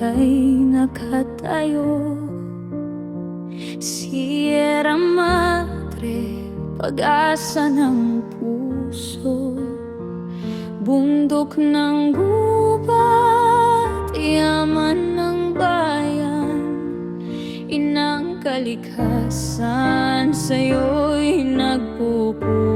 ika'y nakatayo. Sierra Madre, pag-asa ng puso. Bundok ng gubat, yaman ng bayan. Inang kalikasan sa'yo'y nagpupuso